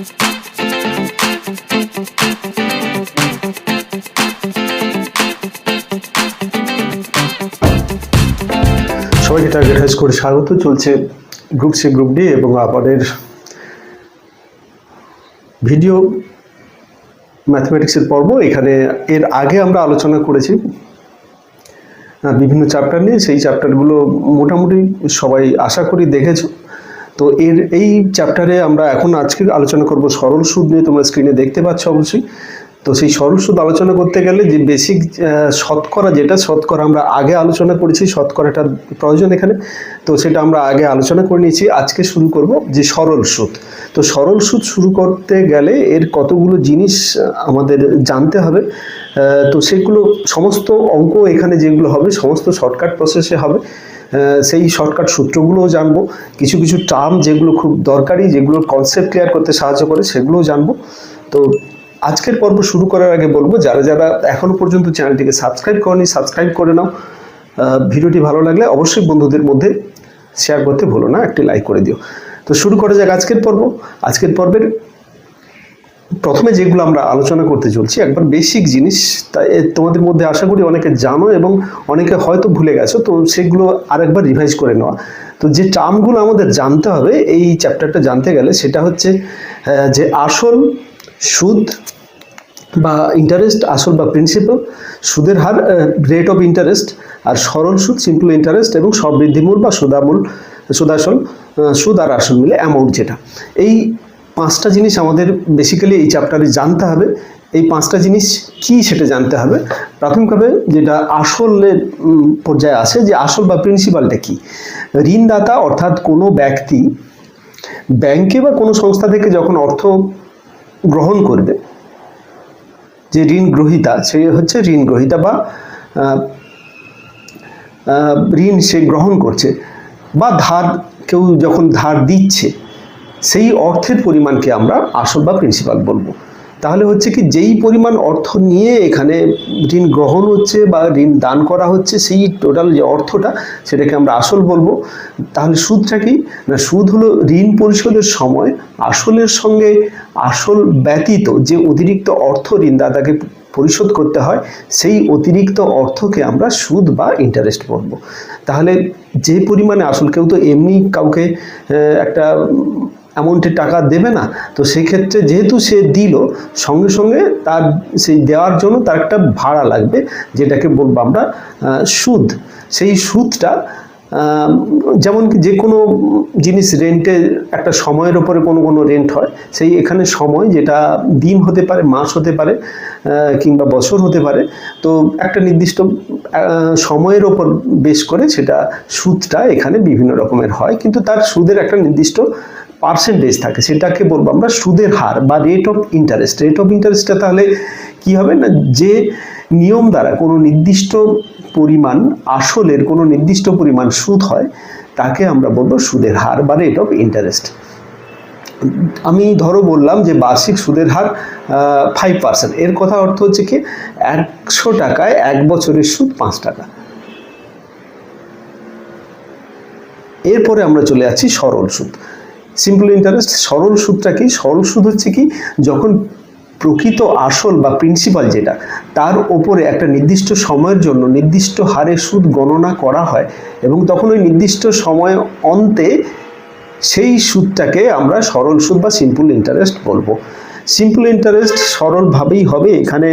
সবাইকে target high স্কোরে স্বাগত। চলছে গ্রুপ সি গ্রুপ ডি এবং আমাদের ভিডিও ম্যাথমেটিক্সের পর্ব। এখানে এর আগে আমরা আলোচনা করেছি বিভিন্ন চ্যাপ্টার নিয়ে। সেই চ্যাপ্টারগুলো মোটামুটি সবাই আশা করি দেখেছ। তো এর এই চ্যাপ্টারে আমরা এখন আজকে আলোচনা করব সরল সুদ নিয়ে, তোমরা স্ক্রিনে দেখতে পাচ্ছ অবশ্যই। তো সেই সরল সুদ আলোচনা করতে গেলে যে বেসিক শতকরা যেটা, শতকরা আমরা আগে আলোচনা করেছি শতকরাটা প্রয়োজন এখানে। তো সেটা আমরা আগে আলোচনা করে নিয়েছি, আজকে শুরু করব যে সরল সুদ। তো সরল সুদ শুরু করতে গেলে এর কতগুলো জিনিস আমাদের জানতে হবে। তো সেগুলো, সমস্ত অঙ্ক এখানে যেগুলো হবে, সমস্ত শর্টকাট প্রসেসে হবে। সেই শর্টকাট সূত্রগুলোও জানব। কিছু কিছু টার্ম যেগুলো খুব দরকারি, যেগুলোর কনসেপ্ট ক্লিয়ার করতে সাহায্য করে, সেগুলোও জানব। তো আজকের পর্ব শুরু করার আগে বলব, যারা যারা এখনও পর্যন্ত চ্যানেলটিকে সাবস্ক্রাইব করেনি সাবস্ক্রাইব করে নাও। ভিডিওটি ভালো লাগলে অবশ্যই বন্ধুদের মধ্যে শেয়ার করতে ভুলো না, একটি লাইক করে দিও। তো শুরু করা যাক আজকের পর্ব। আজকের পর্বের প্রথমে যেগুলো আমরা আলোচনা করতে চলছি, একবার বেসিক জিনিস, তাই তোমাদের মধ্যে আশা করি অনেকে জানো এবং অনেকে হয়তো ভুলে গেছো, তো সেগুলো আরেকবার রিভাইজ করে নেওয়া। তো যে টার্মগুলো আমাদের জানতে হবে, এই চ্যাপ্টারটা জানতে গেলে সেটা হচ্ছে যে আসল সুদ বা ইন্টারেস্ট আসল বা প্রিন্সিপাল সুদের হার রেট অফ ইন্টারেস্ট আর সরল সুদ সিম্পল ইন্টারেস্ট এবং সবৃদ্ধিমূল বা সুদামূল, সুদাসল সুদ আর আসল মিলে অ্যামাউন্ট যেটা। এই পাঁচটা জিনিস আমাদের বেসিক্যালি এই চ্যাপ্টারে জানতে হবে। এই পাঁচটা জিনিস কি সেটা জানতে হবে? প্রাথমিকভাবে যেটা আসলের পর্যায়ে আসে যে আসল বা প্রিন্সিপালটা কি? ঋণদাতা অর্থাৎ কোনো ব্যক্তি ব্যাংকে বা কোনো সংস্থা থেকে যখন অর্থ গ্রহণ করবে, যে ঋণ গ্রহীতা, সে হচ্ছে ঋণ গ্রহীতা বা ঋণ সে গ্রহণ করছে বা ধার, কেউ যখন ধার দিচ্ছে সেই অর্থের পরিমাণকে আমরা আসল বা প্রিন্সিপাল বলব। তাহলে হচ্ছে কি, যেই পরিমাণ অর্থ নিয়ে এখানে ঋণ গ্রহণ হচ্ছে বা ঋণ দান করা হচ্ছে, সেই টোটাল যে অর্থটা সেটাকে আমরা আসল বলব। তাহলে সুদটা কি? না, সুদ হলো ঋণ পরিশোধের সময় আসলের সঙ্গে আসল ব্যতীত যে অতিরিক্ত অর্থ ঋণদাতাকে পরিশোধ করতে হয়, সেই অতিরিক্ত অর্থকে আমরা সুদ বা ইন্টারেস্ট বলব। তাহলে যে পরিমাণে আসল, কেউ তো এমনি কাউকে একটা অ্যামাউন্টের টাকা দেবে না, তো সেই ক্ষেত্রে যেহেতু সে দিল, সঙ্গে সঙ্গে তার সেই দেওয়ার জন্য তার একটা ভাড়া লাগবে, যেটাকে বলব আমরা সুদ। সেই সুদটা যেমন কি যে কোনো জিনিস রেন্টে একটা সময়ের ওপরে কোনো কোনো রেন্ট হয়, সেই এখানে সময় যেটা দিন হতে পারে, মাস হতে পারে কিংবা বছর হতে পারে, তো একটা নির্দিষ্ট সময়ের ওপর বেশ করে সেটা সুদটা এখানে বিভিন্ন রকমের হয়, কিন্তু তার সুদের একটা নির্দিষ্ট পার্সেন্টেজ থাকে, সেটাকে বলব আমরা সুদের হার বা rate of interest rate of ইন্টারেস্টটা তাহলে কি হবে না, যে নিয়ম দ্বারা কোনো নির্দিষ্ট পরিমাণ, আসলের কোনো নির্দিষ্ট পরিমাণ সুদ হয়, তাকে আমরা বলব সুদের হার বা রেট অফ ইন্টারেস্ট আমি ধরো বললাম যে বার্ষিক সুদের হার ফাইভ পার্সেন্ট এর কথা অর্থ হচ্ছে কি, একশো টাকায় এক বছরের সুদ পাঁচ টাকা। এরপরে আমরা চলে যাচ্ছি সরল সুদ। সিম্পল ইন্টারেস্ট সরল সুদটা কি? সরল সুদ হচ্ছে কি? যখন প্রকৃত আসল বা প্রিন্সিপাল যেটা, তার ওপরে একটা নির্দিষ্ট সময়ের জন্য নির্দিষ্ট হারে সুদ গণনা করা হয় এবং তখন ওই নির্দিষ্ট সময় অন্তে সেই সুদটাকে আমরা সরল সুদ বা সিম্পল ইন্টারেস্ট বলব। সিম্পল ইন্টারেস্ট সরলভাবেই হবে। এখানে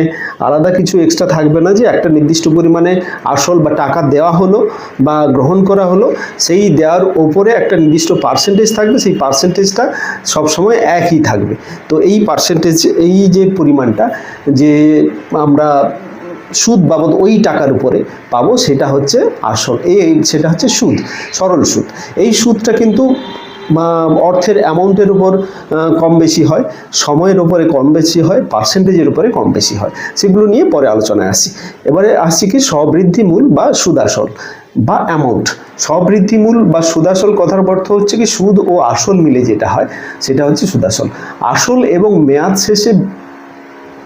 আলাদা কিছু এক্সট্রা থাকবে না যে একটা নির্দিষ্ট পরিমাণে আসল বা টাকা দেওয়া হলো বা গ্রহণ করা হলো, সেই দেওয়ার ওপরে একটা নির্দিষ্ট পার্সেন্টেজ থাকবে, সেই পার্সেন্টেজটা সবসময় একই থাকবে। তো এই পার্সেন্টেজ এই যে পরিমাণটা যে আমরা সুদ বাবদ ওই টাকার উপরে পাবো, সেটা হচ্ছে আসল, এই সেটা হচ্ছে সুদ, সরল সুদ। এই সুদটা কিন্তু অর্থের অ্যামাউন্টের উপর কম বেশি হয়, সময়ের উপরে কম বেশি হয় পার্সেন্টেজের উপরে কম বেশি হয়। সেগুলো নিয়ে পরে আলোচনায় আসি। এবারে আসছি কি সবৃদ্ধিমূল বা সুদাসল বা অ্যামাউন্ট সবৃদ্ধিমূল বা সুদাসল কথার অর্থ হচ্ছে কি সুদ ও আসল মিলে যেটা হয়, সেটা হচ্ছে সুদাসল। আসল এবং মেয়াদ শেষে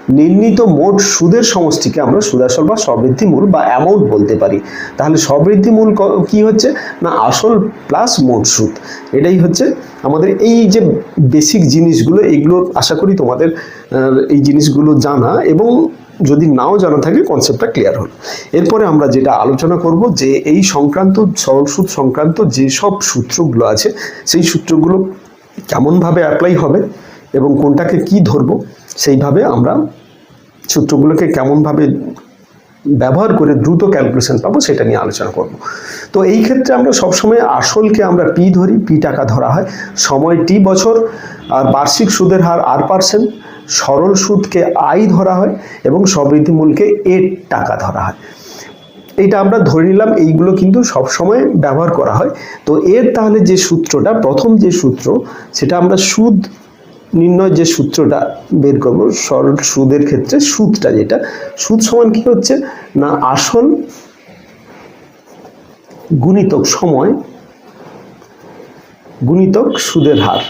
নির্ণীত মোট সুদের সমষ্টিকে আমরা সুদাসল বা সবৃদ্ধি মূল বা অ্যামাউন্ট বলতে পারি। তাহলে সবৃদ্ধি মূল ক- হচ্ছে? না, আসল প্লাস মোট সুদ। এটাই হচ্ছে আমাদের এই যে বেসিক জিনিসগুলো এইগুলো আশা করি তোমাদের এই জিনিসগুলো জানা এবং যদি নাও জানা থাকে কনসেপ্টটা ক্লিয়ার হলো। এরপরে আমরা যেটা আলোচনা করব যে এই সংক্রান্ত, সরল সুদ সংক্রান্ত যেসব সূত্রগুলো আছে, সেই সূত্রগুলো কেমনভাবে অ্যাপ্লাই হবে এবং কোনটাকে কি ধরবো সেইভাবে আমরা সূত্রগুলোকে কেমনভাবে ব্যবহার করে দ্রুত ক্যালকুলেশন পাবো সেটা নিয়ে আলোচনা করব। তো এই ক্ষেত্রে আমরা সবসময় আসলকে আমরা পি ধরি পি টাকা ধরা হয়। সময় টি বছর, আর বার্ষিক সুদের হার আর পার্সেন্ট সরল সুদকে আই ধরা হয় এবং সবৃদ্ধি মূলকে এর টাকা ধরা হয়। এটা আমরা ধরে নিলাম, এইগুলো কিন্তু সব সময় ব্যবহার করা হয়। তো এর তাহলে যে সূত্রটা, প্রথম যে সূত্র, সেটা আমরা সুদ নির্ণয় যে সূত্রটা বের করব, সরল সুদের ক্ষেত্রে সুদটা যেটা, সুদ সমান কি হচ্ছে? না, আসল গুণিতক সময় গুণিতক সুদের হার।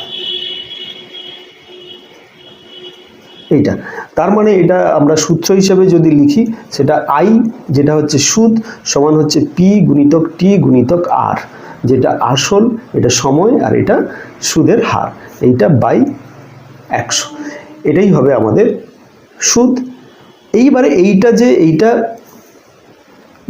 এইটা। তার মানে এটা আমরা সূত্র হিসেবে যদি লিখি, সেটা আই যেটা হচ্ছে সুদ, সমান হচ্ছে পি গুণিতক টি গুণিতক আর যেটা আসল, এটা সময়, আর এটা সুদের হার। এইটা বাই একশো। এটাই হবে আমাদের সুদ। এইবারে এইটা যে এইটা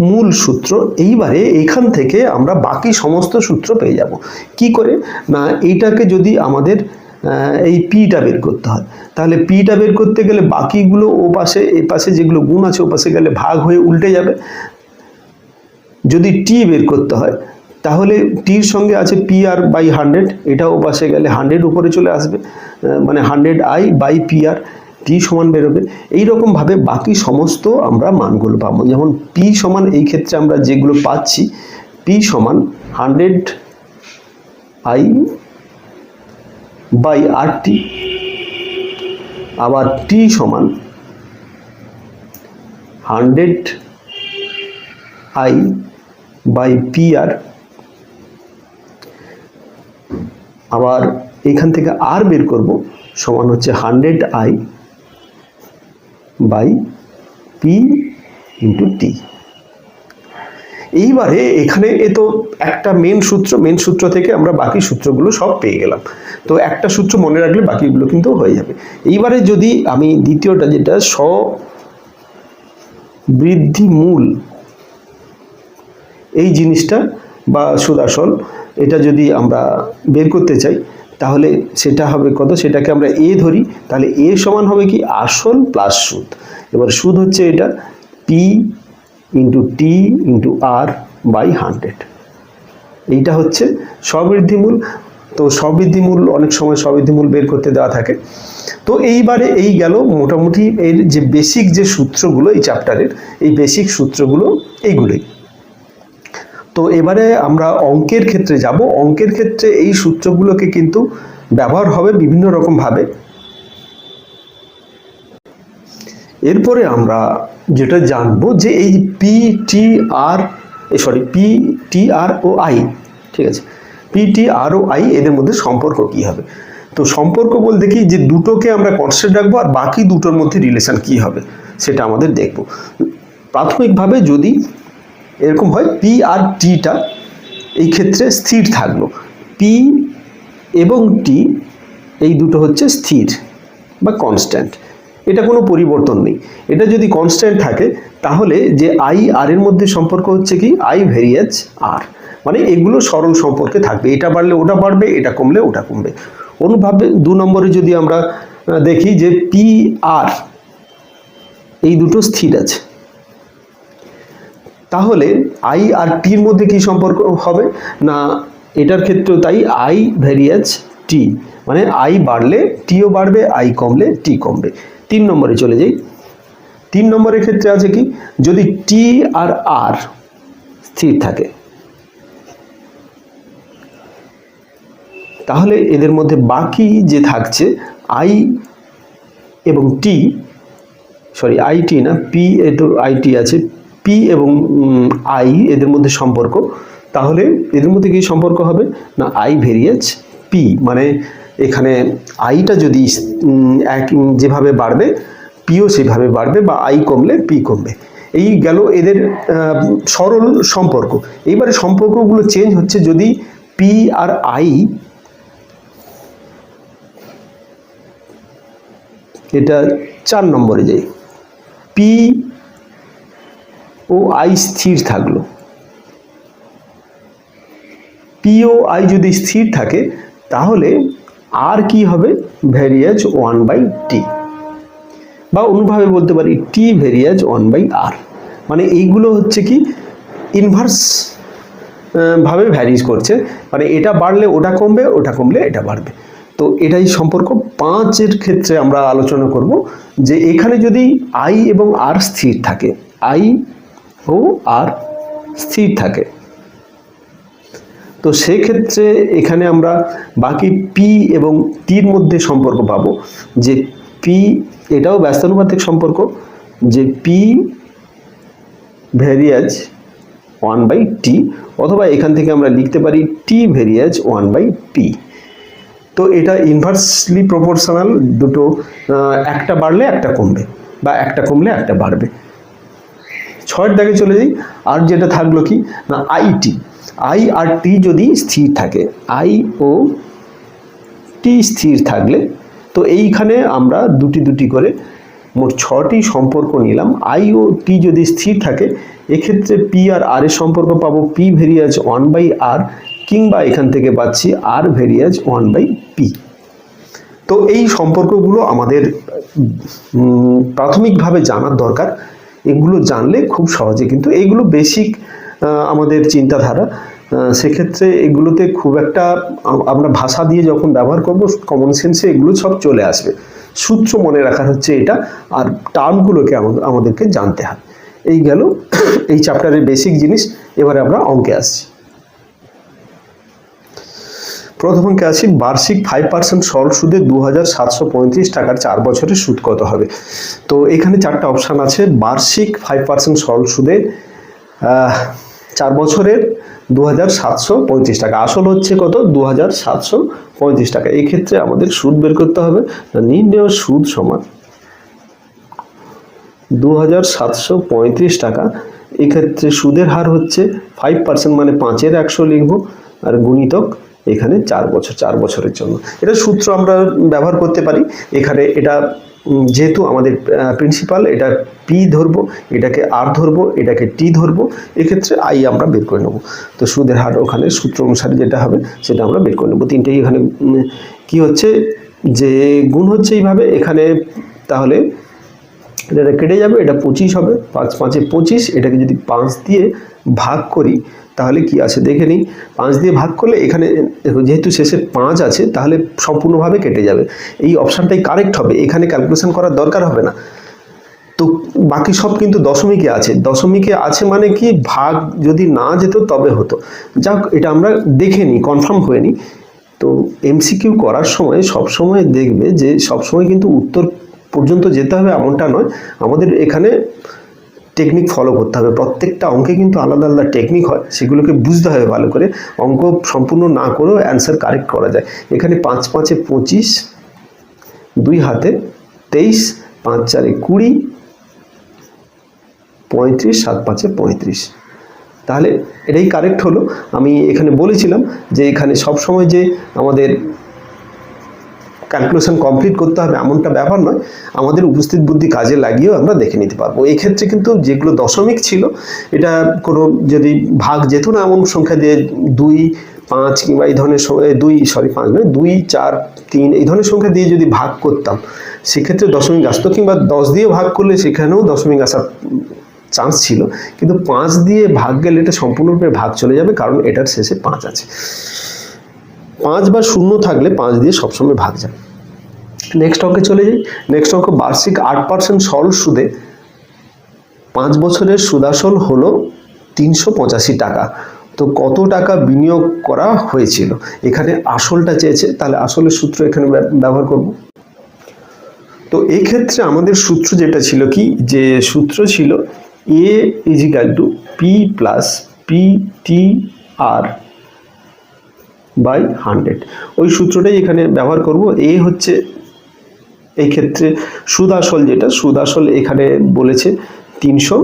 মূল সূত্র, এইবারে এইখান থেকে আমরা বাকি সমস্ত সূত্র পেয়ে যাব। কি করে? না, এইটাকে যদি আমাদের এই পিটা বের করতে হয়। তাহলে পিটা বের করতে গেলে বাকিগুলো ও পাশে, এ পাশে যেগুলো গুণ আছে ও পাশে গেলে ভাগ হয়ে উল্টে যাবে। যদি টি বের করতে হয় তাহলে টির সঙ্গে আছে পি আর বাই হান্ড্রেড এটাও পাশে গেলে হান্ড্রেড উপরে চলে আসবে মানে hundred I by P R T সমান বেরোবে। এইরকমভাবে বাকি সমস্ত আমরা মানগুলো পাবো। যেমন পি সমান এই ক্ষেত্রে আমরা যেগুলো পাচ্ছি পি সমান hundred I by R T আবার টি সমান hundred I by P R আবার এখান থেকে আর বের করব সমান হচ্ছে hundred I by P into T এইবারে এখানে এ তো একটা মেন সূত্র মেন সূত্র থেকে আমরা বাকি সূত্রগুলো সব পেয়ে গেলাম। তো একটা সূত্র মনে রাখলে বাকিগুলো কিন্তু হয়ে যাবে। এইবারে যদি আমি দ্বিতীয়টা যেটা স বৃদ্ধি মূল এই জিনিসটা বা সুদাসল এটা যদি আমরা বের করতে চাই, তাহলে সেটা হবে কত? সেটাকে আমরা এ ধরি, তাহলে এ সমান হবে কি? আসল প্লাস সুদ। এবার সুদ হচ্ছে এটা P into T into R by hundred এইটা হচ্ছে স্ববৃদ্ধিমূল তো স্ববৃদ্ধিমূল অনেক সময় স্ববৃদ্ধিমূল বের করতে দেওয়া থাকে। তো এইবারে এই গেল মোটামুটি এর যে বেসিক যে সূত্রগুলো এই চ্যাপ্টারের এই বেসিক সূত্রগুলো এইগুলোই। তো এবারে আমরা অঙ্কের ক্ষেত্রে যাব। অঙ্কের ক্ষেত্রে এই সূত্রগুলোকে কিন্তু ব্যবহার হবে বিভিন্ন রকমভাবে এরপরে আমরা যেটা জানব যে এই P T R sorry P T R O I ঠিক আছে? পি টি আর ও আই এদের মধ্যে সম্পর্ক কি হবে? তো সম্পর্ক বলতে কি? যে দুটোকে আমরা কনস্ট্যান্ট রাখব আর বাকি দুটোর মধ্যে রিলেশন কি হবে? সেটা আমাদের দেখব। প্রাথমিকভাবে যদি এরকম হয় পি আর টিটা এই ক্ষেত্রে স্থির থাকল। পি এবং টি এই দুটো হচ্ছে স্থির বা কনস্ট্যান্ট এটা কোনো পরিবর্তন নেই। এটা যদি কনস্ট্যান্ট থাকে, তাহলে যে আই আর এর মধ্যে সম্পর্ক হচ্ছে কি? আই ভেরিয়েজ আর মানে এগুলো সরল সম্পর্কে থাকবে। এটা বাড়লে ওটা বাড়বে, এটা কমলে ওটা কমবে। অনুভাবে দু নম্বরে যদি আমরা দেখি যে পি আর এই দুটো স্থির আছে। তাহলে আই আর টির মধ্যে কি সম্পর্ক হবে? না, এটার ক্ষেত্রেও তাই আই ভ্যারিয়েজ টি মানে আই বাড়লে টিও বাড়বে আই কমলে টি কমবে। তিন নম্বরে চলে যাই। তিন নম্বরের ক্ষেত্রে আছে কি? যদি টি আর আর স্থির থাকে, তাহলে এদের মধ্যে বাকি যে থাকছে আই এবং টি সরি আইটি না পি এ তো আইটি আছে পি এবং আই এদের মধ্যে সম্পর্ক। তাহলে এদের মধ্যে কি সম্পর্ক হবে? না আই ভেরিয়েজ পি মানে এখানে আইটা যদি এক যেভাবে বাড়বে পিও সেভাবে বাড়বে বা আই কমলে পি কমবে। এই গেল এদের সরল সম্পর্ক। এইবারে সম্পর্কগুলো চেঞ্জ হচ্ছে যদি পি আর আই এটা চার নম্বরে যাই। পি ও আই স্থির থাকল। পি ও আই যদি স্থির থাকে, তাহলে আর কি হবে? Varies one by T. বা অন্যভাবে বলতে পারি, টি ভেরিয়াজ ওয়ান বাই আর। মানে এইগুলো হচ্ছে কি ইনভার্স ভাবে ভ্যারিজ করছে। মানে এটা বাড়লে ওটা কমবে, ওটা কমলে এটা বাড়বে। তো এটাই সম্পর্ক। পাঁচের ক্ষেত্রে আমরা আলোচনা করব যে এখানে যদি আই এবং আর স্থির থাকে, আই ও আর স্থির থাকে। তো সেক্ষেত্রে এখানে আমরা বাকি পি এবং টির মধ্যে সম্পর্ক পাবো। যে পি এটাও ব্যস্তানুপাতিক সম্পর্ক। যে P varies one by T অথবা এখান থেকে আমরা লিখতে পারি T varies one by P তো এটা ইনভার্সলি প্রপোর্শনাল দুটো একটা বাড়লে একটা কমবে, বা একটা কমলে একটা বাড়বে। ছয়ের দাগে চলে যাই, আর যেটা থাকল কি? না আইটি আই আর টি যদি স্থির থাকে আই ও টি স্থির থাকলে, তো এইখানে আমরা দুটি দুটি করে মোট ছটি সম্পর্ক নিলাম। আই ও টি যদি স্থির থাকে, এক্ষেত্রে পি আর আর এর সম্পর্ক পাবো। P varies one by R কিংবা এখান থেকে পাচ্ছি R varies one by P তো এই সম্পর্কগুলো আমাদের প্রাথমিকভাবে জানার দরকার। এগুলো জানলে খুব সহজে, কিন্তু এইগুলো বেসিক আমাদের চিন্তাধারা। সেক্ষেত্রে এগুলোতে খুব একটা আমরা ভাষা দিয়ে যখন ব্যবহার করব কমন সেন্সে এগুলো সব চলে আসবে। সূত্র মনে রাখার হচ্ছে এটা, আর টার্মগুলোকে আমাদেরকে জানতে হয়। এই গেল, এই চ্যাপ্টারের বেসিক জিনিস, এবারে আমরা অঙ্কে আসছি। প্রথম অঙ্কে আসি বার্ষিক ফাইভ পার্সেন্ট সরল সুদে দু হাজার সাতশো পঁয়ত্রিশ টাকার চার বছরের সুদ কত হবে? তো এখানে চারটা অপশান আছে, বার্ষিক ফাইভ পার্সেন্ট সরল সুদে চার বছরের দু হাজার সাতশো পঁয়ত্রিশ টাকা। আসল হচ্ছে কত? দু হাজার সাতশো পঁয়ত্রিশ টাকা। এক্ষেত্রে আমাদের সুদ বের করতে হবে। নির্ণয় সুদ সমান দু হাজার সাতশো পঁয়ত্রিশ টাকা। এক্ষেত্রে সুদের হার হচ্ছে ফাইভ পার্সেন্ট মানে পাঁচের একশো লিখব, আর গুণিতক এখানে চার বছর, চার বছরের জন্য। এটা সূত্র আমরা ব্যবহার করতে পারি। এখানে এটা যেহেতু আমাদের প্রিন্সিপাল এটা পি ধরবো, এটাকে আর ধরবো, এটাকে টি ধরবো, এক্ষেত্রে আই আমরা বের করে নেব। তো সুদের হার ওখানে সূত্র অনুসারে যেটা হবে, সেটা আমরা বের করে নেব। তিনটেই এখানে কি হচ্ছে, যে গুণ হচ্ছে এইভাবে, এখানে তাহলে এটা কেটে যাবে, এটা পঁচিশ হবে। পাঁচ পাঁচে পঁচিশ, এটাকে যদি পাঁচ দিয়ে ভাগ করি তাহলে কি আছে? দেখে নিই। পাঁচ দিয়ে ভাগ করলে এখানে যেহেতু শেষে পাঁচ আছে, তাহলে সম্পূর্ণভাবে কেটে যাবে। এই অপশানটাই কারেক্ট হবে। এখানে ক্যালকুলেশন করার দরকার হবে না। তো বাকি সব কিন্তু দশমিকে আছে। দশমিকে আছে মানে কি? ভাগ যদি না যেত তবে হতো। যাক, এটা আমরা দেখে নিই কনফার্ম হয়ে নিই। তো এমসিকিউ করার সময় সব সময় দেখবে যে সব সময় কিন্তু উত্তর পর্যন্ত যেতে হবে এমনটা নয়। আমাদের এখানে টেকনিক ফলো করতে হবে। প্রত্যেকটা অঙ্কে কিন্তু আলাদা আলাদা টেকনিক হয়, সেগুলোকে বুঝতে হবে ভালো করে। অঙ্ক সম্পূর্ণ না করেও অ্যান্সার কারেক্ট করা যায়। এখানে পাঁচ পাঁচে পঁচিশ, দুই হাতে তেইশ, পাঁচ চারে কুড়ি, পঁয়ত্রিশ, সাত পাঁচে পঁয়ত্রিশ। তাহলে এটাই কারেক্ট হলো। আমি এখানে বলেছিলাম যে এখানে সব সময় যে আমাদের ক্যালকুলেশন কমপ্লিট করতে হবে, এমনটা ব্যাপার নয়। আমাদের উপস্থিত বুদ্ধি কাজে লাগিয়েও আমরা দেখে নিতে পারব। এই ক্ষেত্রে কিন্তু যেগুলো দশমিক ছিল, এটা কোনো যদি ভাগ যেত না, এমন সংখ্যা দিয়ে দুই, পাঁচ কিংবা এই ধরনের দুই সরি পাঁচ নয়, দুই, চার, তিন, এই ধরনের সংখ্যা দিয়ে যদি ভাগ করতাম, সেক্ষেত্রে দশমিক আসতো কিংবা দশ দিয়ে ভাগ করলে সেখানেও দশমিক আসার চান্স ছিল। কিন্তু পাঁচ দিয়ে ভাগ গেলে এটা সম্পূর্ণরূপে ভাগ চলে যাবে, কারণ এটার শেষে পাঁচ আছে। পাঁচ বা শূন্য থাকলে পাঁচ দিয়ে সবসময় ভাগ যায়। নেক্সট অঙ্কে চলে যাই। নেক্সট অঙ্ক বার্ষিক আট পার্সেন্ট সরল সুদে পাঁচ বছরের সুদাসল হলো তিনশো পঁচাশি টাকা। তো কত টাকা বিনিয়োগ করা হয়েছিল? এখানে আসলটা চেয়েছে, তাহলে আসলের সূত্র এখানে ব্যব- ব্যবহার করব। তো এই ক্ষেত্রে আমাদের সূত্র যেটা ছিল কি? যে সূত্র ছিল A equal to P plus P T R by hundred ওই সূত্রটাই এখানে ব্যবহার করব। এ হচ্ছে এই ক্ষেত্রে সুদ আসল যেটা সুদ আসল এখানে বলেছে তিনশো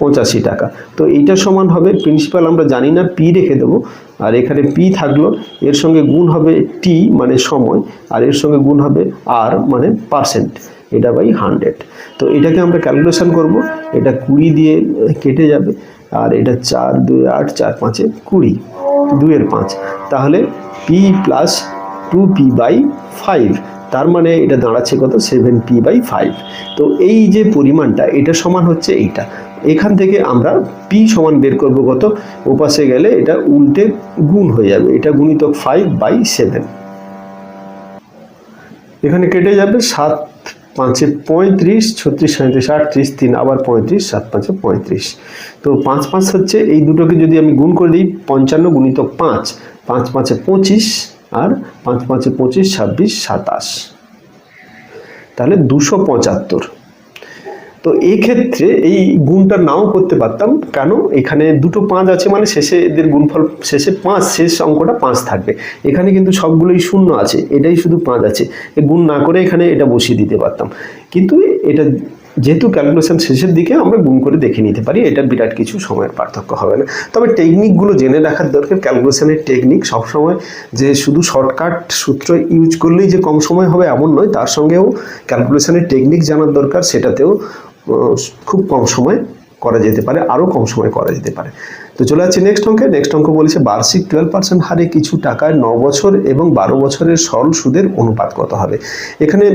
পঁচাশি টাকা। তো এইটা সমান হবে প্রিন্সিপাল আমরা জানি না পি রেখে দেবো। আর এখানে পি থাকল, এর সঙ্গে গুণ হবে টি মানে সময়, আর এর সঙ্গে গুণ হবে আর মানে পার্সেন্ট এটা বাই হান্ড্রেড তো এটাকে আমরা ক্যালকুলেশন করব, এটা কুড়ি দিয়ে কেটে যাবে, আর এটা চার, দুই, আট, চার, পাঁচে কুড়ি। দুইয়ের পাঁচ। তাহলে P plus two P by five তার মানে এটা দাঁড়াচ্ছে কত? সেভেন পি বাই ফাইভ তো এই যে পরিমাণটা, এটা সমান হচ্ছে এইটা। এখান থেকে আমরা পি সমান বের করব কত? ওপাশে গেলে এটা উল্টে গুণ হয়ে যাবে। এটা গুণিতক ফাইভ বাই সেভেন এখানে কেটে যাবে সাত পাঁচে পঁয়ত্রিশ, ছত্রিশ সাঁত্রিশ আটত্রিশ, তিন, আবার পঁয়ত্রিশ, সাত পাঁচে পঁয়ত্রিশ। তো পাঁচ পাঁচ হচ্ছে এই দুটোকে যদি আমি গুণ করে দিই, পঞ্চান্ন গুণিত পাঁচ পাঁচ পাঁচে পঁচিশ আর পাঁচ পাঁচে পঁচিশ, ছাব্বিশ, সাতাশ। তাহলে দুশো পঁচাত্তর। তো এই ক্ষেত্রে এই গুণটা নাও করতে পারতাম। কেন? এখানে দুটো পাঁচ আছে মানে শেষে এদের গুণফল শেষে পাঁচ, শেষ অঙ্কটা পাঁচ থাকবে। এখানে কিন্তু সবগুলোই শূন্য আছে, এটাই শুধু পাঁচ আছে। গুণ না করে এখানে এটা বসিয়ে দিতে পারতাম। কিন্তু এটা যেহেতু ক্যালকুলেশন শেষের দিকে আমরা গুণ করে দেখে নিতে পারি, এটা বিরাট কিছু সময়ের পার্থক্য হবে না। তবে টেকনিকগুলো জেনে রাখার দরকার। ক্যালকুলেশনের টেকনিক সবসময় যে শুধু শর্টকাট সূত্র ইউজ করলেই যে কম সময় হবে এমন নয়, তার সঙ্গেও ক্যালকুলেশনের টেকনিক জানার দরকার। সেটাতেও খুব কম সময় করা যেতে পারে আরও কম সময় করা যেতে পারে। তো চলে যাচ্ছে নেক্সট অঙ্কে। নেক্সট অঙ্ক বলেছে বার্ষিক টুয়েলভ পার্সেন্ট হারে কিছু টাকায় ন বছর এবং বারো বছরের সরল সুদের অনুপাত কত হবে? এখানে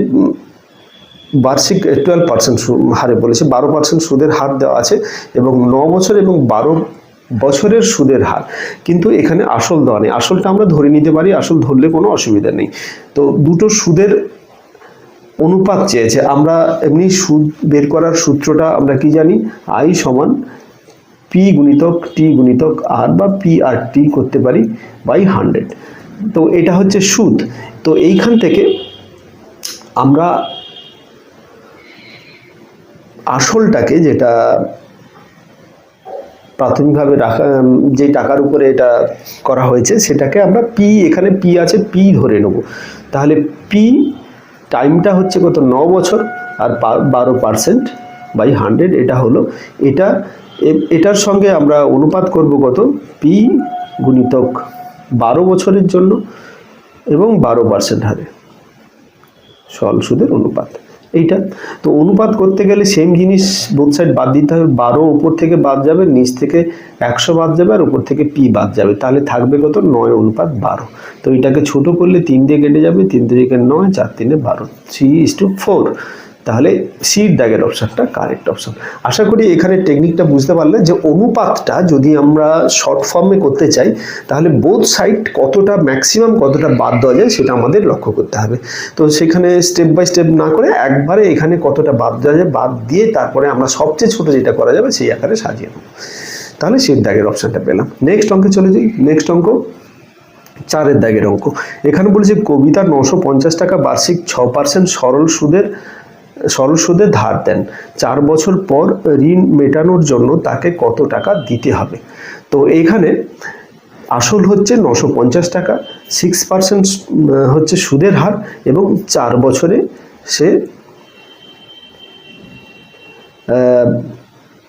বার্ষিক টুয়েলভ পার্সেন্ট হারে বলেছে বারো পার্সেন্ট সুদের হার দেওয়া আছে এবং ন বছর এবং বারো বছরের সুদের হার। কিন্তু এখানে আসল দেওয়া নেই। আসলটা আমরা ধরে নিতে পারি, আসল ধরলে কোনো অসুবিধা নেই। তো দুটো সুদের অনুপাত চেয়েছে। আমরা এমনি সুদ বের করার সূত্রটা আমরা কি জানি? আই সমান পি গুণিতক টি গুণিতক আর বা পি আর টি করতে পারি বাই হান্ড্রেড তো এটা হচ্ছে সুদ। তো এইখান থেকে আমরা আসলটাকে যেটা প্রাথমিকভাবে রাখা যে টাকার উপরে এটা করা হয়েছে, সেটাকে আমরা পি এখানে পি আছে পি ধরে নেব। তাহলে পি টাইমটা হচ্ছে কত? ন বছর আর বারো পার্সেন্ট বাই হান্ড্রেড, এটা হলো, এটা এটার সঙ্গে আমরা অনুপাত করব কত? পি গুণিতক বারো বছরের জন্য এবং বারো পার্সেন্ট হারে। সল সুদের অনুপাত। এইটা। তো অনুপাত করতে গেলে সেম জিনিস বোথ সাইড বাদ দিতে হবে। বারো উপর থেকে বাদ যাবে, নিচ থেকে একশো বাদ যাবে আর উপর থেকে পি বাদ যাবে। তাহলে থাকবে কত? নয় অনুপাত বারো। তো এটাকে ছোট করলে তিন দিয়ে কেটে যাবে। তিন থেকে নয়, চার তিনে বারো। থ্রি ইস টু ফোর তাহলে সিট দাগের অপশানটা কারেক্ট অপশান আশা করি এখানে টেকনিকটা বুঝতে পারলে যে অনুপাতটা যদি আমরা শর্ট ফর্মে করতে চাই, তাহলে বোথ সাইড কতটা ম্যাক্সিমাম কতটা বাদ দেওয়া যায় সেটা আমাদের লক্ষ্য করতে হবে। তো সেখানে স্টেপ বাই স্টেপ না করে একবারে এখানে কতটা বাদ দেওয়া যায়, বাদ দিয়ে তারপরে আমরা সবচেয়ে ছোট যেটা করা যাবে সেই আকারে সাজিয়ে নেব। তাহলে সিট দাগের অপশানটা পেলাম। নেক্সট অঙ্কে চলে যাই। নেক্সট অঙ্ক, চারের দাগের অঙ্ক। এখানে বলেছে কবিতা নশো পঞ্চাশ টাকা বার্ষিক ছ পার্সেন্ট সরল সুদের সরল সুদে ধার দেন। চার বছর পর ঋণ মেটানোর জন্য তাকে কত টাকা দিতে হবে? তো এইখানে আসল হচ্ছে নশো পঞ্চাশ টাকা সিক্স পার্সেন্ট হচ্ছে সুদের হার এবং চার বছরে সে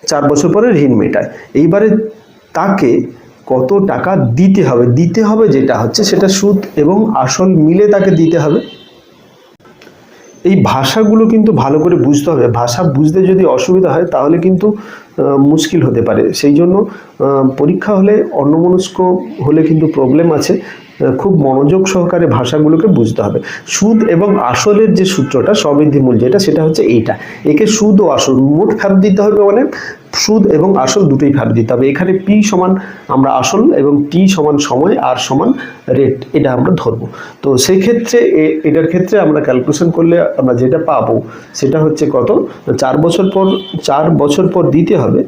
চার বছর পরে ঋণ মেটায়। এইবারে তাকে কত টাকা দিতে হবে? দিতে হবে যেটা হচ্ছে সেটা সুদ এবং আসল মিলে তাকে দিতে হবে। এই ভাষাগুলো কিন্তু ভালো করে বুঝতে হবে। ভাষা বুঝতে যদি অসুবিধা হয়, তাহলে কিন্তু মুশকিল হতে পারে। সেই জন্য পরীক্ষা হলে, অন্যমনস্ক হলে কিন্তু প্রবলেম আছে। খুব মনোযোগ সহকারে ভাষাগুলোকে বুঝতে হবে। সুদ এবং আসলের যে সূত্রটা সমৃদ্ধি মূল যেটা, সেটা হচ্ছে এইটা। একে সুদ ও আসল। মোট ফেরত দিতে হবে মানে সুদ এবং আসল দুটোই ফেরত দিতে হবে এখানে পি সমান আমরা আসল এবং টি সমান সময় আর সমান রেট এটা আমরা ধরবো। তো সেই ক্ষেত্রে এটার ক্ষেত্রে আমরা ক্যালকুলেশন করলে আমরা যেটা পাবো, সেটা হচ্ছে কত? চার বছর পর, চার বছর পর দিতে হবে।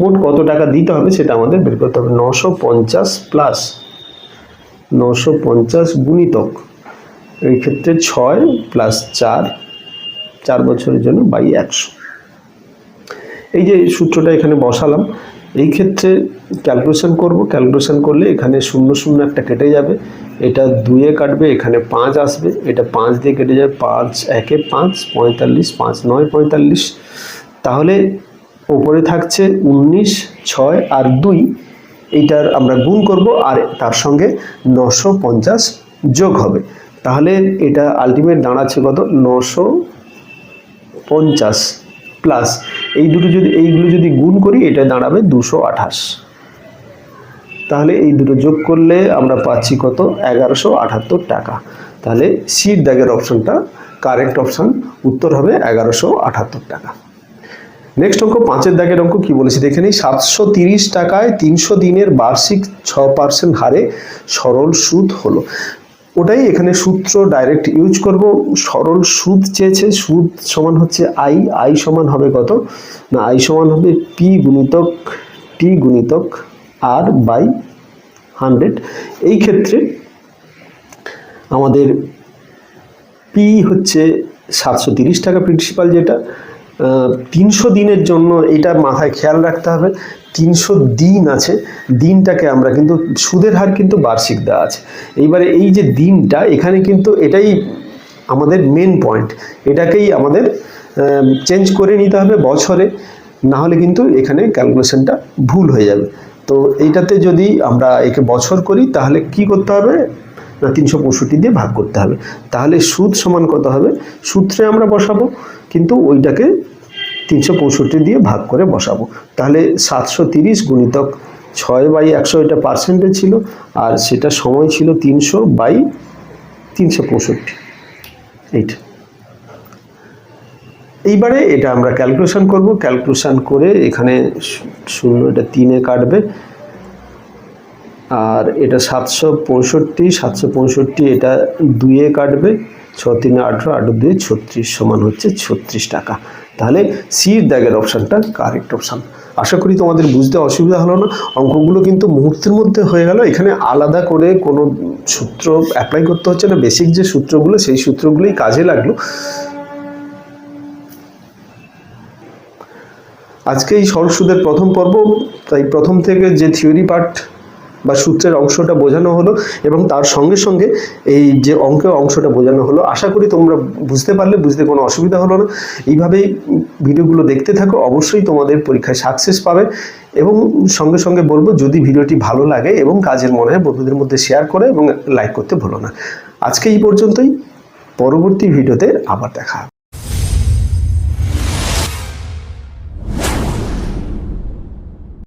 মোট কত টাকা দিতে হবে সেটা আমাদের বের করতে হবে। নশো পঞ্চাশ প্লাস নশো পঞ্চাশ গুণিতক। এই ক্ষেত্রে ছয় প্লাস চার চার বছরের জন্য বাই একশো। এই যে সূত্রটা এখানে বসালাম, এই ক্ষেত্রে ক্যালকুলেশন করব। ক্যালকুলেশন করলে এখানে শূন্য শূন্য একটা কেটে যাবে। এটা দুয়ে কাটবে, এখানে পাঁচ আসবে। এটা পাঁচ দিয়ে কেটে যাবে, পাঁচ একে পাঁচ, পঁয়তাল্লিশ, পাঁচ নয়, পঁয়তাল্লিশ। তাহলে ওপরে থাকছে উনিশ, ছয় আর দুই। এইটার আমরা গুণ করব আর তার সঙ্গে নশো যোগ হবে। তাহলে এটা আলটিমেট দাঁড়াচ্ছে কত? নশো পঞ্চাশ প্লাস এই দুটো যদি, এইগুলো যদি গুণ করি, এটা দাঁড়াবে দুশো আঠাশ। তাহলে এই দুটো যোগ করলে আমরা পাচ্ছি কত? এগারোশো আটাত্তর টাকা। তাহলে সিট দাগের অপশানটা কারেক্ট অপশান উত্তর হবে এগারোশো আটাত্তর টাকা। নেক্সট অঙ্ক, পাঁচের দাগের অঙ্ক কি বলেছি? দেখে নিই। সাতশো তিরিশ টাকায় তিনশো দিনের বার্ষিক ছ পার্সেন্ট হারে সরল সুদ হলো। ওটাই এখানে সূত্র ডাইরেক্ট ইউজ করব। সরল সুদ চেয়েছে, সুদ সমান হচ্ছে আই আই সমান হবে কত? না আই সমান হবে পি গুণিতক টি গুণিতক আর বাই হান্ড্রেড এই ক্ষেত্রে আমাদের পি হচ্ছে সাতশো টাকা প্রিন্সিপাল যেটা। তিনশো দিনের জন্য এটা মাথায় খেয়াল রাখতে হবে। তিনশো দিন আছে। দিনটাকে আমরা কিন্তু সুদের হার কিন্তু বার্ষিক দেওয়া আছে। এইবারে এই যে দিনটা, এখানে কিন্তু এটাই আমাদের মেন পয়েন্ট এটাকেই আমাদের চেঞ্জ করে নিতে হবে বছরে। না হলে কিন্তু এখানে ক্যালকুলেশনটা ভুল হয়ে যাবে। তো এইটাতে যদি আমরা একে বছর করি, তাহলে কি করতে হবে? না, তিনশো পঁয়ষট্টি দিয়ে ভাগ করতে হবে। তাহলে সুদ সমান কত হবে? সূত্রে আমরা বসাবো, কিন্তু ওইটাকে তিনশো পঁয়ষট্টি দিয়ে ভাগ করে বসাবো। তাহলে সাতশো তিরিশ গুণিতক ছয় বাই একশো এটা পার্সেন্টেজ ছিল, আর সেটা সময় ছিল তিনশো বাই তিনশো পঁয়ষট্টি। এইটা। এইবারে এটা আমরা ক্যালকুলেশন করব। ক্যালকুলেশন করে এখানে শূন্য এটা তিনে কাটবে। আর এটা সাতশো পঁয়ষট্টি সাতশো পঁয়ষট্টি এটা দুইয়ে কাটবে। ছ তিনে আঠেরো আঠেরো দুই ছত্রিশ সমান হচ্ছে ছত্রিশ টাকা। তাহলে সির দাগের অপশানটা কারেক্ট অপশান আশা করি তোমাদের বুঝতে অসুবিধা হলো না। অঙ্কগুলো কিন্তু মুহূর্তের মধ্যে হয়ে গেল। এখানে আলাদা করে কোনো সূত্র অ্যাপ্লাই করতে হচ্ছে না। বেসিক যে সূত্রগুলো, সেই সূত্রগুলোই কাজে লাগল। আজকে এই সরল সুদের প্রথম পর্ব। তাই প্রথম থেকে যে থিওরি পার্ট বা সূত্রের অংশটা বোঝানো হলো এবং তার সঙ্গে সঙ্গে এই যে অঙ্কের অংশটা বোঝানো হলো, আশা করি তোমরা বুঝতে পারলে, বুঝতে কোনো অসুবিধা হলো না। এইভাবেই ভিডিওগুলো দেখতে থাকো, অবশ্যই তোমাদের পরীক্ষায় সাকসেস পাবে। এবং সঙ্গে সঙ্গে বলব, যদি ভিডিওটি ভালো লাগে এবং কাজের মনে হয়, বন্ধুদের মধ্যে শেয়ার করে এবং লাইক করতে ভুলো না। আজকে এই পর্যন্তই, পরবর্তী ভিডিওতে আবার দেখা